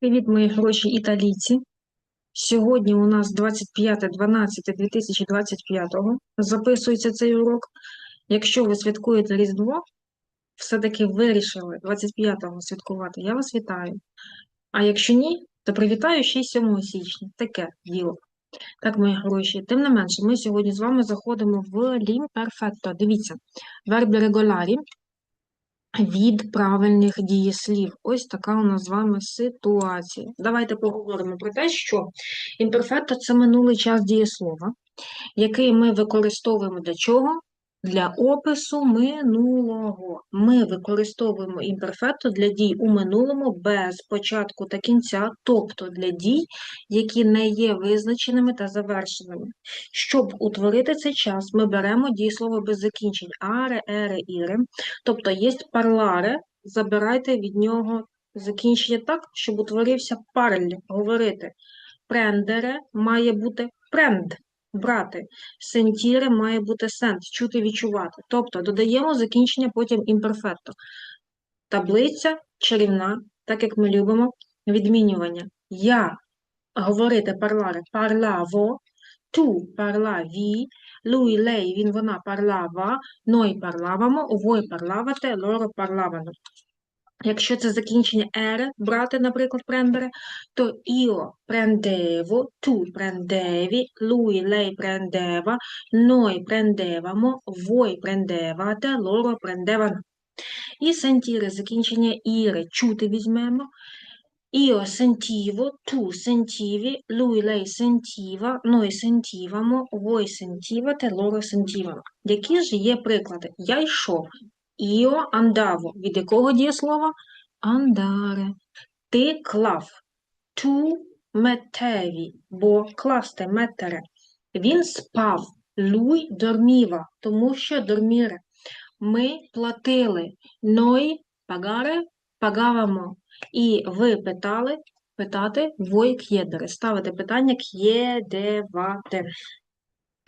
Привіт, мої хороші італійці. Сьогодні у нас 25.12.2025. Записується цей урок. Якщо ви святкуєте Різдво, все-таки вирішили 25-го святкувати, я вас вітаю. А якщо ні, то привітаю ще й 7 січня. Таке діло. Так, мої хороші. Тим не менше, ми сьогодні з вами заходимо в лімперфетто. Дивіться, вербі регулярі від правильних дієслів. Ось така у нас з вами ситуація. Давайте поговоримо про те, що імперфекта – це минулий час дієслова, який ми використовуємо для чого? Для опису минулого. Ми використовуємо імперфетто для дій у минулому без початку та кінця, тобто для дій, які не є визначеними та завершеними. Щоб утворити цей час, ми беремо дієслово без закінчень аре, ере, іре, тобто є парларе, забирайте від нього закінчення так, щоб утворився парль, говорити. Прендере має бути пренд брати. Сентіре має бути сент, чути, відчувати. Тобто додаємо закінчення потім імперфетто. Таблиця чарівна, так як ми любимо, відмінювання. Я говорити парларе парлаво, ту парлаві, lui, lei, він, вона парлава, noi parlavamo, voi parlavate, loro parlavano. Якщо це закінчення ере, брати, наприклад, прендере, то io prendevo, tu prendevi, lui, lei prendeva, noi prendevamo, voi prendevate, loro prendevano. І сентіре, закінчення іре, чути візьмемо. Io sentivo, tu sentivi, lui, lei sentiva, noi sentivamo, voi sentivate, loro sentivano. Які ж є приклади? Я йшов. Io andavo. Від якого дієслова? Andare. Ти клав. Tu mettevi, бо класти, метtere. Він спав. Lui dormiva, тому що dormire. Ми платили. Noi pagare, pagavamo. І ви питали, питати, voi chiedere. Ставити питання chiedevate.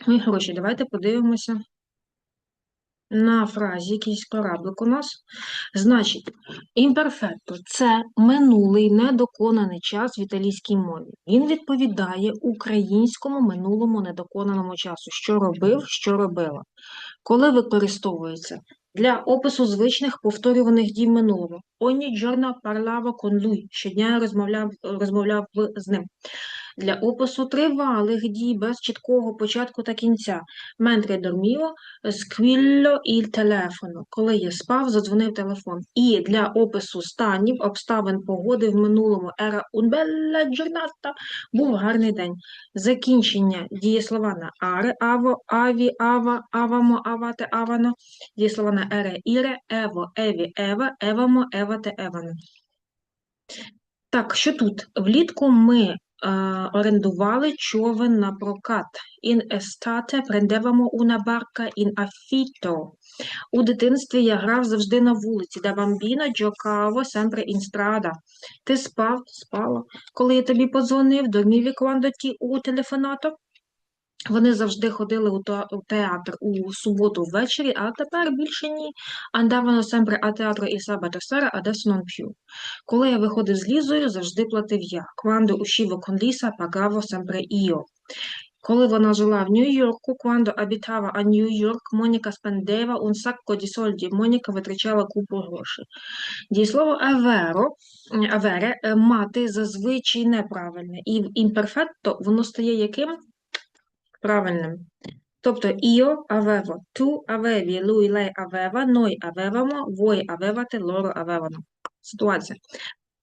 Мої гроші, давайте подивимося на фразі якийсь кораблик у нас. Значить, імперфетто це минулий недоконаний час в італійській мові. Він відповідає українському минулому недоконаному часу. Що робив, що робила. Коли використовується для опису звичних повторюваних дій минулого. Ogni giorno parlavo con. Щодня я розмовляв, розмовляв з ним для опису тривалих дій без чіткого початку та кінця. Mentre dormivo, squillo il telefono. Коли я спав, задзвонив телефон. І для опису станів, обставин погоди в минулому era un bella був гарний день. Закінчення дієслова на аре, аво, аві, ава, авамо, авате, авано, дієслова на ере, іре, ево, еві, ева, евамо, евате, евано. Так, що тут? Влітку ми орендували човен на прокат. In estate prendevamo una barca in affitto. У дитинстві я грав завжди на вулиці, bambino giocavo sempre in strada. Ти спав, спала. Коли я тобі подзвонив, dormivi quando ti ho telefonato? Вони завжди ходили у театр у суботу ввечері, а тепер більше ні. Andavano sempre a teatro il sabato sera, adesso non più. Коли я виходив з Лізою, завжди платив я. Quando uscivo con Lisa, pagavo sempre io. Коли вона жила в Нью-Йорку, quando abitava a York, Моніка spendeva un sacco di soldi. Моніка витрачала купу грошей. Дієслово avero, avere, мати зазвичай неправильне. І в імперфетто воно стає яким? Правильним. Тобто io avevo, tu avevi, lui, lei aveva, noi avevamo, voi avevate, loro avevano. Ситуація.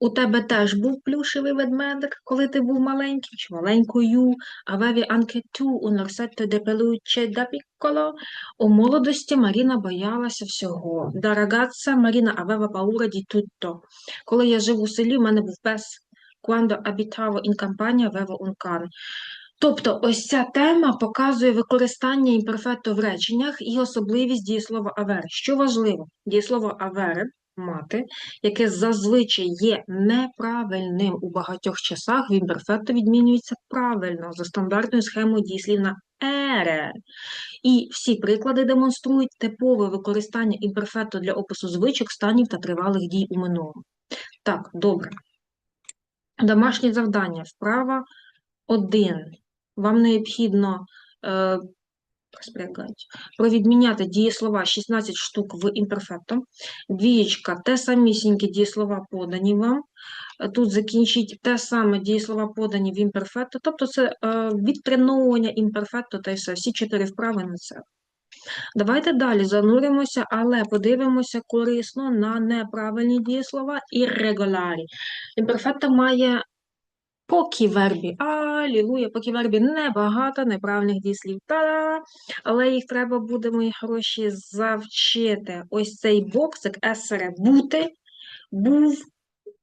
У тебе теж був плюшевий ведмедик, коли ти був маленький чи маленькою. Anche tu un orsetto di peluche da piccolo. У молодості Маріна боялася всього. Ragazza Marina aveva paura di tutto. Коли я жив у селі, в мене був пес. Quando abitavo in campagna avevo un cane. Тобто ось ця тема показує використання імперфетто в реченнях і особливість дієслова авери. Що важливо, дієслово авери мати, яке зазвичай є неправильним у багатьох часах, в імперфетто відмінюється правильно за стандартною схемою дієслів на ере. І всі приклади демонструють типове використання імперфетто для опису звичок, станів та тривалих дій у минулому. Так, добре. Домашнє завдання. Вправа 1. Вам необхідно е, провідміняти дієслова 16 штук в імперфекто. Двієчка, те самісінькі дієслова подані вам. Е, Тут закінчіть те саме дієслова подані в імперфекто. Тобто це е, відтреновування імперфекто та й все. Всі чотири вправи на це. Давайте далі зануримося, але подивимося корисно на неправильні дієслова irregolari. Імперфекто має покі вербі. Алілуя, покі вербі небагато неправильних дієслів. Та-да! Але їх треба буде, мої хороші, завчити. Ось цей боксик есере бути, був,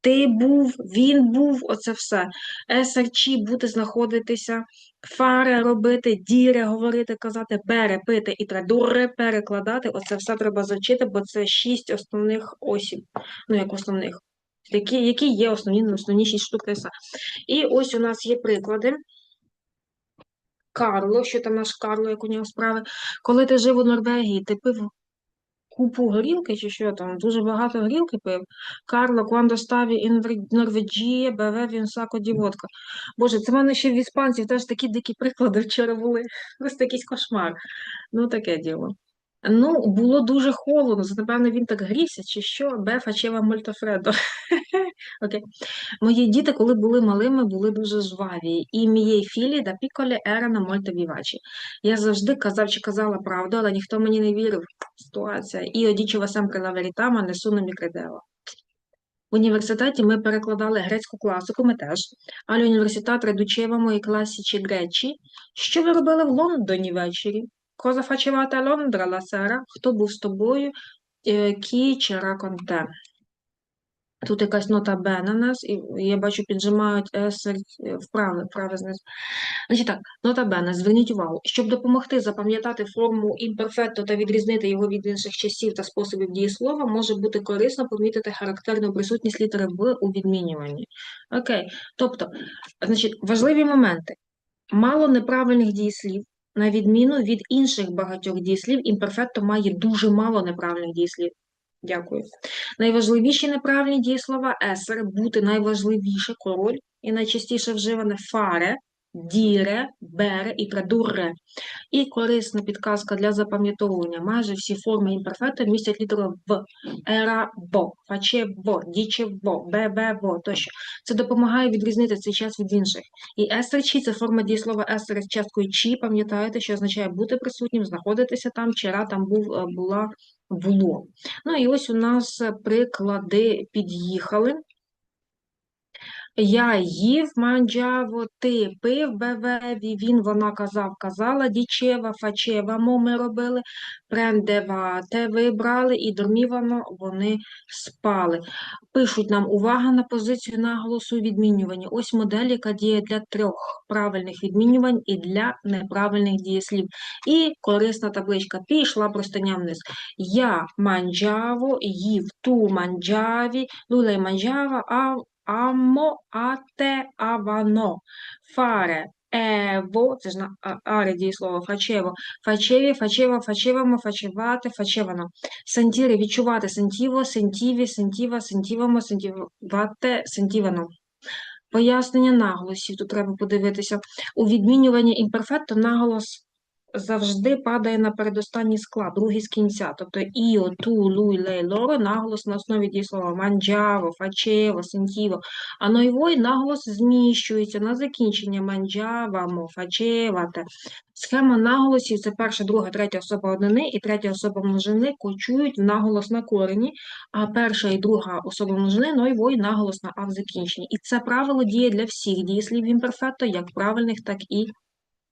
ти був, він був, оце все. Есерчі бути знаходитися, фаре робити, діре говорити, казати, бере, пити і традуре перекладати. Оце все треба завчити, бо це шість основних осіб. Ну, як основних. Які, які є основні, основні шість штук теса. І ось у нас є приклади. Карло, що там наш Карло, як у нього справи. Коли ти жив у Норвегії, ти пив купу горілки, чи що там, дуже багато горілки пив. Карло, quando stavi in Норвегії, bevevi un sacco di vodka. Боже, це в мене ще в іспанців теж такі дикі приклади вчора були. Просто якийсь кошмар. Ну, таке діло. Ну, було дуже холодно, напевно, він так грівся, чи що, бе фачева мольтофредо. Окей. Мої діти, коли були малими, були дуже жваві. І мієї філі да піколі ерано мольто вівачі. Я завжди казав чи казала правду, але ніхто мені не вірив. Ситуація. І одічова la verità, ma nessuno mi credeva. В університеті ми перекладали грецьку класику, ми теж. Але університет редучевamo і класичі гречі. Що ви робили в Лондоні ввечері? Cosa facevate a Londra la sera? Хто був з тобою? Е, Chi c'era? Тут якась нота Б на нас, і я бачу, піджимають S вправи, вправи знизу. Значить так, нота Б, зверніть увагу. Щоб допомогти запам'ятати форму імперфекто та відрізнити його від інших часів та способів дієслова, може бути корисно помітити характерну присутність літери В у відмінюванні. Окей, тобто, значить, важливі моменти. Мало неправильних дієслів, на відміну від інших багатьох дієслів, імперфекто має дуже мало неправильних дієслів. Дякую. Найважливіші неправильні дієслова есер, бути найважливіше король і найчастіше вживане фаре, діре, бере і традурре. І корисна підказка для запам'ятовування. Майже всі форми імперфекта містять літеру В, ера, бо, фаче, бо, діче, бо, бебе, бо, тощо. Це допомагає відрізнити цей час від інших. І есер чі це форма дієслова есер з часткою чі, пам'ятаєте, що означає бути присутнім, знаходитися там, чера там був, е, була, було. Ну і ось у нас приклади під'їхали. Я їв, манджаво, ти пив, бевеві, він, вона казав, казала, дічева, фачева, мо ми робили, прендева, те вибрали, і дормівано вони спали. Пишуть нам увага на позицію наголосу відмінювання. Ось модель, яка діє для трьох правильних відмінювань і для неправильних дієслів. І корисна табличка пішла простиня вниз. Я манджаво, їв ту манджаві, лулей манджава, а Амо, ате, авано. Фаре, ево, це ж на аре дієслово, фачево. Фачеві, фачево, фачевамо, фачевати, фачевано. Сентіри, відчувати, сентіво, сентіві, сентіва, сентівамо, сентівате, сентівано. Пояснення наголосів, тут треба подивитися. У відмінюванні імперфекто наголос завжди падає на передостанній склад, другий з кінця. Тобто іо, ту, луй, лей, лоро, наголос на основі дієслова манджаво, фачево, сентіво. А нойвой наголос зміщується на закінчення манджавамо, фачевате. Схема наголосів це перша, друга, третя особа однини і третя особа множини кочують наголос на корені, а перша і друга особа множини нойвой наголос на а в закінченні. І це правило діє для всіх дієслів імперфекто, як правильних, так і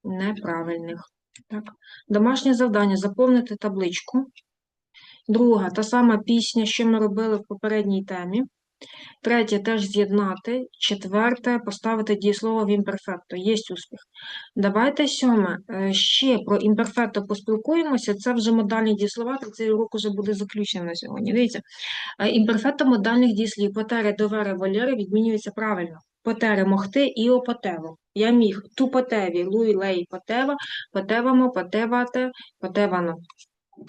неправильних. Так. Домашнє завдання заповнити табличку. Друга та сама пісня, що ми робили в попередній темі. Третє теж з'єднати. Четверте поставити дієслово в імперфекто. Є успіх. Давайте сьоме. Е, ще про імперфекто поспілкуємося. Це вже модальні дієслова, то цей урок вже буде заключений на сьогодні. Дивіться, е, імперфекто модальних дієслів потери, довери, волєри відмінюється правильно. Потери могти і опотево. Я міг ту потеві, луй, лей, потева, потевамо, потевате, потевано.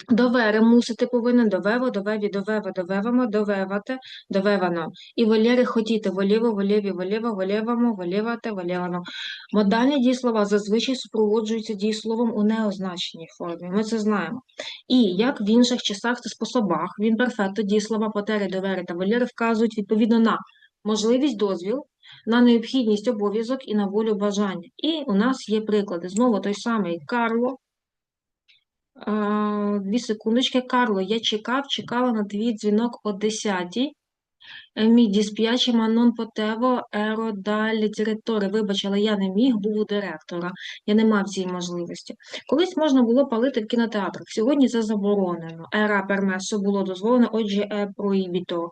Довери мусити повинен, довево, довеві, довева, довевамо, довевате, довевано. І волєри хотіти, воліво, волєві, волєва, волєвамо, волєвате, волєвано. Модальні дієслова зазвичай супроводжуються дієсловом у неозначеній формі. Ми це знаємо. І як в інших часах та способах, він перфекто дієслова потери, довери та волєри вказують відповідно на можливість дозвіл, на необхідність обов'язок і на волю бажання. І у нас є приклади. Знову той самий Карло. Дві секундочки. Карло, я чекав, чекала на твій дзвінок о 10-й. Мій дісп'ячі манон потево еро далі директори. Вибач, але я не міг, був у директора. Я не мав цієї можливості. Колись можна було палити в кінотеатрах. Сьогодні це заборонено. Ера пермесо було дозволено, отже, е проїбіто.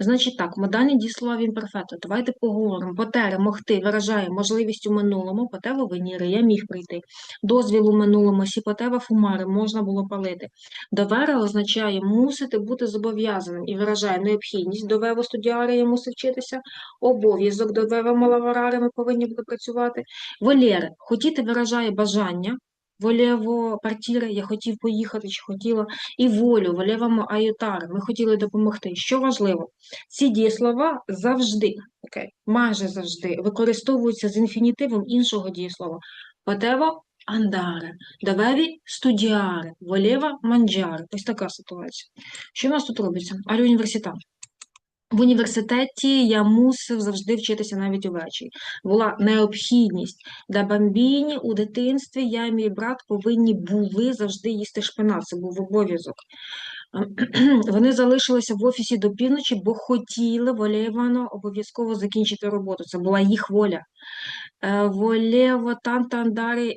Значить так, модальні дієслова в імперфето. Давайте поговоримо. Потере, могти виражає можливість у минулому, потево веніри, я міг прийти. Дозвіл у минулому, сіпотева фумари, можна було палити. Довера означає мусити бути зобов'язаним і виражає необхідність. Довево студіари, я мусив вчитися. Обов'язок довево малаварари, ми повинні були працювати. Волєре, хотіти виражає бажання. Волєво партіре, я хотів поїхати чи хотіла. І волю, волєвамо аютари, ми хотіли допомогти. Що важливо, ці дієслова завжди, окей, майже завжди використовуються з інфінітивом іншого дієслова. Потево андаре, довеві студіаре, волєва манджаре. Ось така ситуація. Що у нас тут робиться? Аль університет. В університеті я мусив завжди вчитися навіть увечері. Була необхідність. Да бамбіні у дитинстві я і мій брат повинні були завжди їсти шпинат. Це був обов'язок. Вони залишилися в офісі до півночі, бо хотіли волєвано обов'язково закінчити роботу. Це була їх воля. Е,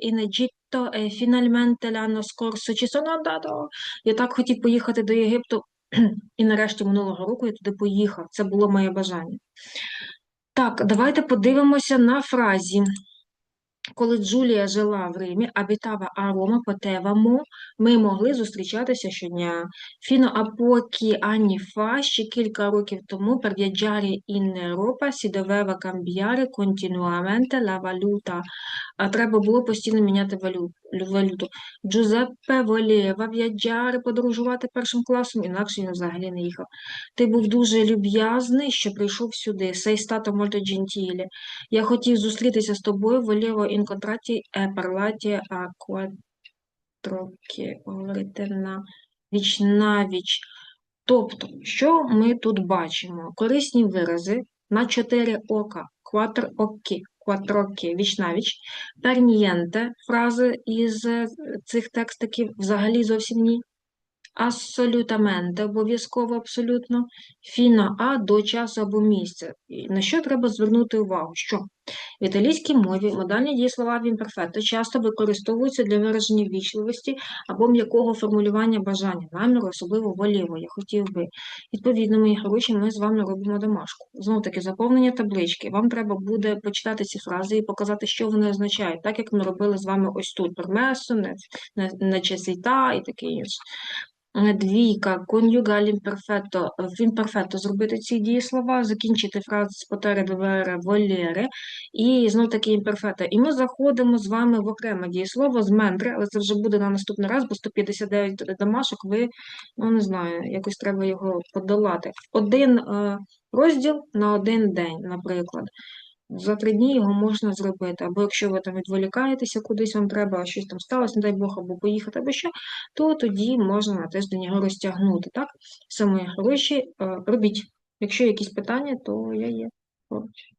in Egitto e finalmente l'anno scorso ci sono andato. Я так хотів поїхати до Єгипту, і нарешті минулого року я туди поїхав. Це було моє бажання. Так, давайте подивимося на фразі. Коли Джулія жила в Римі, абітава а Рома потевамо, ми могли зустрічатися щодня. Фіно а покі ані фа, ще кілька років тому per viaggiare in Europa si doveva cambiare continuamente la valuta. А треба було постійно міняти валю- валюту. Джузеппе волєва viaggiare, подорожувати першим класом, інакше він взагалі не їхав. Ти був дуже люб'язний, що прийшов сюди. Sei stato molto gentile. Я хотів зустрітися з тобою, волєво інконтраті е парлаті а кватрокі, говорити на віч на. Тобто, що ми тут бачимо? Корисні вирази на чотири ока, кватр окі, кватрокі, вічнавіч, віч, пернієнте, фрази із е, цих текстиків взагалі зовсім ні. Асолютаменте, обов'язково абсолютно, фіно а до часу або місця. На що треба звернути увагу? Що в італійській мові модальні дієслова в імперфетто часто використовуються для вираження вічливості або м'якого формулювання бажання, наміру, особливо воліво. Я хотів би. Відповідно, мої хороші, ми з вами робимо домашку. Знову таки, заповнення таблички. Вам треба буде почитати ці фрази і показати, що вони означають, так як ми робили з вами ось тут пермесо, нечесіта і таке інше. Двійка, конюгаль імперфетто, в імперфетто зробити ці дієслова, закінчити фразу з потери довери волєре і знов таки імперфетто. І ми заходимо з вами в окреме дієслово з мендри, але це вже буде на наступний раз, бо 159 домашок, ви, ну не знаю, якось треба його подолати. Один е, розділ на один день, наприклад. За три дні його можна зробити. Або якщо ви там відволікаєтеся кудись, вам треба щось там сталося, не дай Бог, або поїхати, або що, то тоді можна на тиждень його розтягнути. Так, саме гроші е, робіть. Якщо є якісь питання, то я є. поруч.